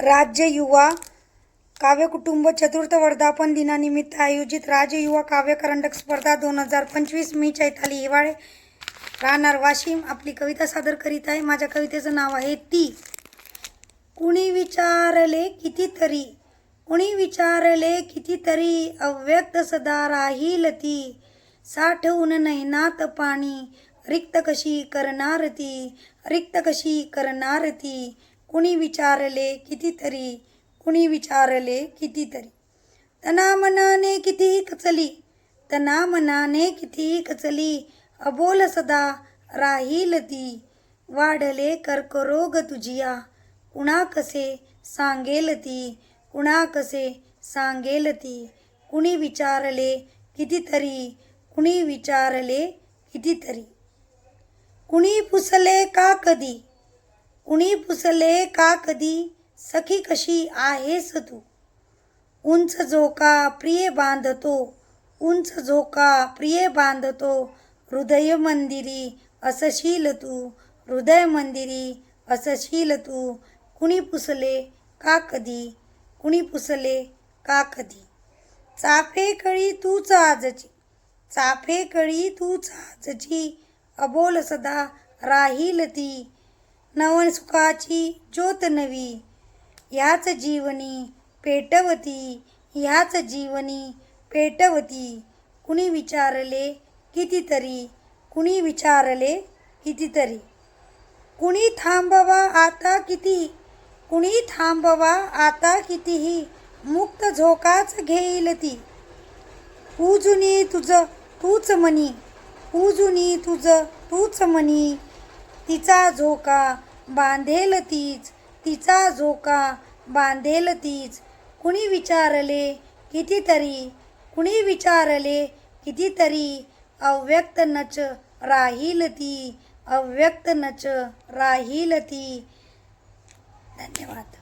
राज्य युवा काव्यकुटुंब चतुर्थ वर्धापन दिनानिमित्त आयोजित राज्य युवा काव्य करंडक स्पर्धा दोन हजार पंचवीस मी चैताली हिवाळे राहणार वाशिम. आपली कविता सादर करीत आहे. माझ्या कवितेचं नाव आहे ती. कुणी विचारले कितीतरी कुणी विचारले कितीतरी अव्यक्त सदा राहील ती. साठवून नैनात पाणी रिक्त कशी करणार ती रिक्त कशी करणार ती. कुणी विचारले कितीतरी कुणी विचारले कितीतरी. तना मनाने कितीही कचली तना मनाने कितीही कचली अबोल सदा राहील ती. वाढले कर्करोग तुझिया कुणा कसे सांगेल ती कुणा कसे सांगेल ती. कुणी विचारले कितीतरी कुणी विचारले कितीतरी. कुणी पुसले का कधी कुणी पुसले का कधी? सखी कशी आहेस तू? उंच झोका प्रिय बांधतो उंच झोका प्रिय बांधतो हृदय मंदिरी असशील तू हृदय मंदिरी असशील तू. कुणी पुसले का कधी? कुणी पुसले का कधी? चाफे कळी तूच आजची चाफे कळी तूच आजची अबोल सदा राहील ती. नवन सुखाची ज्योत नवी. ह्याच जीवनी पेटवती ह्याच जीवनी पेटवती. कुणी विचारले कितीतरी कुणी विचारले कितीतरी. कुणी थांबवा आता किती कुणी थांबवा आता कितीही. मुक्त झोकाच घेईल ती. पूजुनी तुझं तूच मनी पूजुनी तुझं तूच मनी तिचा झोका बांधेल तीच तिचा झोका बांधेल तीच. कुणी विचारले कितीतरी कुणी विचारले कितीतरी अव्यक्त नच राहील ती अव्यक्त नच राहील ती. धन्यवाद.